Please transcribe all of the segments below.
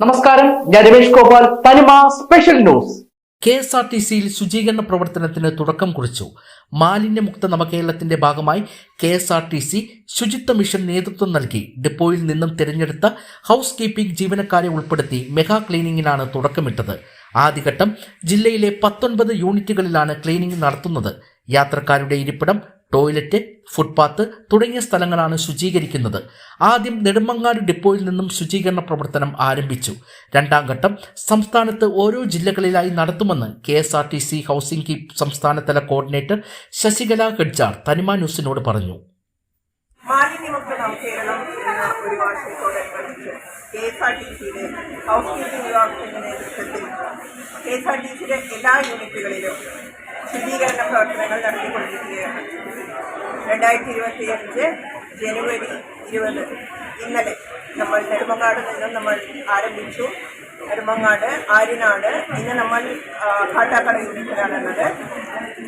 നമസ്കാരം. ഞാൻ Ramesh Gopal. Thanima special news. K S R T സിയിൽ ശുചീകരണ പ്രവർത്തനത്തിന് തുടക്കം കുറിച്ചു. മാലിന്യമുക്ത നവകേരളത്തിന്റെ ഭാഗമായി K S R T C ശുചിത്വ മിഷൻ നേതൃത്വം നൽകി. ഡിപ്പോയിൽ നിന്നും തിരഞ്ഞെടുത്ത ഹൗസ് കീപ്പിംഗ് ജീവനക്കാരെ ഉൾപ്പെടുത്തി മെഗാ ക്ലീനിങ്ങിനാണ് തുടക്കമിട്ടത്. ആദ്യഘട്ടം ജില്ലയിലെ പത്തൊൻപത് യൂണിറ്റുകളിലാണ് ക്ലീനിംഗ് നടത്തുന്നത്. യാത്രക്കാരുടെ ഇരിപ്പിടം ടോയ്ലറ്റ് ഫുട്പാത്ത് തുടങ്ങിയ സ്ഥലങ്ങളാണ് ശുചീകരിക്കുന്നത്. ആദ്യം നെടുമങ്ങാട് ഡിപ്പോയിൽ നിന്നും ശുചീകരണ പ്രവർത്തനം ആരംഭിച്ചു. രണ്ടാം ഘട്ടം സംസ്ഥാനത്ത് ഓരോ ജില്ലകളിലായി നടത്തുമെന്ന് K S R T C housing keep സംസ്ഥാനതല കോർഡിനേറ്റർ ശശികല ഗഡ്ജാർ തനിമ ന്യൂസിനോട് പറഞ്ഞു. കേരളം എന്ന ഒരു നേതൃത്വത്തിൽ എല്ലാ യൂണിറ്റുകളിലും ശുചീകരണ പ്രവർത്തനങ്ങൾ നടത്തിക്കൊണ്ടിരിക്കുകയാണ്. രണ്ടായിരത്തി ഇരുപത്തി അഞ്ച് ജനുവരി ഇരുപത്. ഇന്നലെ നമ്മൾ നെടുമങ്ങാട് നിന്നും നമ്മൾ ആരംഭിച്ചു. നെടുമങ്ങാട് ആര്യനാട്. ഇന്ന് നമ്മൾ കാട്ടാക്കട യൂണിറ്റിലാണുള്ളത്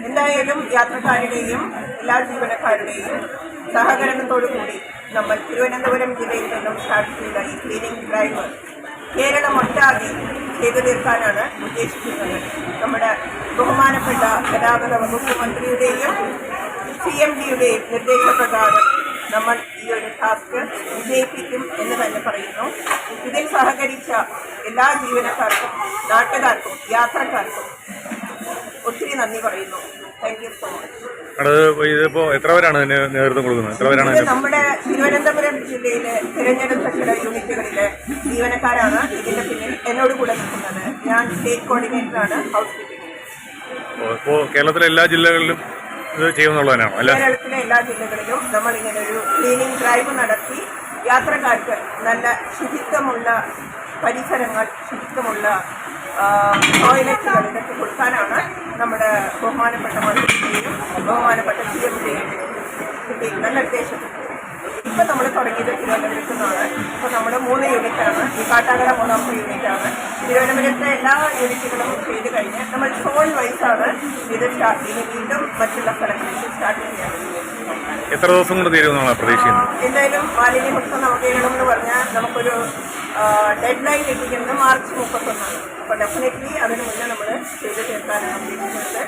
എന്തായാലും യാത്രക്കാരുടെയും എല്ലാ ജീവനക്കാരുടെയും സഹകരണത്തോടു കൂടി നമ്മൾ തിരുവനന്തപുരം ജില്ലയിൽ നിന്നും സ്റ്റാർട്ട് ചെയ്ത ഈ ക്ലീനിങ് ഡ്രൈവ് കേരളം ഒട്ടാകെ ചെയ്തു തീർക്കാനാണ് ഉദ്ദേശിക്കുന്നത്. നമ്മുടെ ബഹുമാനപ്പെട്ട ഗതാഗത വകുപ്പ് മന്ത്രിയുടെയും സി എം ഡിയുടെയും നിർദ്ദേശപ്രകാരം നമ്മൾ ഈ ഒരു ടാസ്ക് വിജയിപ്പിക്കും എന്ന് തന്നെ പറയുന്നു. ഇതിൽ സഹകരിച്ച എല്ലാ ജീവനക്കാർക്കും നാട്ടുകാർക്കും യാത്രക്കാർക്കും ഒത്തിരി നന്ദി പറയുന്നു. താങ്ക് യു സോ മച്ച് അത് ഇതിപ്പോ എത്ര പേരാണ് ഇതിന് നേതൃത്വം കൊടുക്കുന്നത്? എത്ര പേരാണ് ഇത് നമ്മുടെ തിരുവനന്തപുരം ജില്ലയിലെ തിരഞ്ഞെടുത്ത യൂണിറ്റുകളിലെ ജീവനക്കാരാണ് ഇതിന്റെ പിന്നിൽ എന്നോട് കൂടെ നിൽക്കുന്നത്. ഞാൻ സ്റ്റേറ്റ് കോർഡിനേറ്ററാണ് ഹൗസ് കീപ്പിംഗ്. ഇപ്പോ കേരളത്തിലെ എല്ലാ ജില്ലകളിലും ഇത് ചെയ്യുന്നുള്ളതിനാണ് അല്ല? കേരളത്തിലെ എല്ലാ ജില്ലകളിലും നമ്മൾ ഇങ്ങനെ ഒരു ക്ലീനിങ് ഡ്രൈവ് നടത്തി യാത്രക്കാർക്ക് നല്ല ശുചിത്വമുള്ള പരിസരങ്ങൾ ശുചിത്വമുള്ള ടോയ്ലറ്റുകൾ ഇതൊക്കെ കൊടുക്കാനാണ് നമ്മുടെ ബഹുമാനപ്പെട്ട മന്ത്രിയുടെയും ബഹുമാനപ്പെട്ട സി എം കിട്ടിയിരുന്ന നിർദ്ദേശം ഇപ്പം നമ്മൾ തുടങ്ങിയത് തിരുവനന്തപുരത്ത് നിന്നാണ് ഇപ്പം നമ്മൾ മൂന്ന് യൂണിറ്റാണ്. ഈ കാട്ടാക്കട മൂന്നാമത്തെ യൂണിറ്റാണ്. തിരുവനന്തപുരത്തെ എല്ലാ യൂണിറ്റുകളും ചെയ്ത് കഴിഞ്ഞ് നമ്മൾ സോൺ വൈസാണ് ഇത് സ്റ്റാർട്ട് ചെയ്യുന്നത്. വീണ്ടും മറ്റുള്ള സ്ഥലങ്ങളിൽ സ്റ്റാർട്ട് ചെയ്യാൻ എത്ര ദിവസം കൊണ്ട് തീരുമെന്നാണ് പ്രതീക്ഷിക്കുന്നത്? എന്തായാലും മാലിന്യമുക്തം നവകേരളം എന്ന് പറഞ്ഞാൽ നമുക്കൊരു ഡെഡ് ലൈൻ ഇട്ടിരിക്കുന്നത് മാർച്ച് മുപ്പത്തൊന്നാണ്. അപ്പോൾ ഡെഫിനറ്റ്ലി അതിന് മുന്നേ നമ്മൾ ചെയ്ത് തീർക്കാനാണ് ഉദ്ദേശിക്കുന്നത്.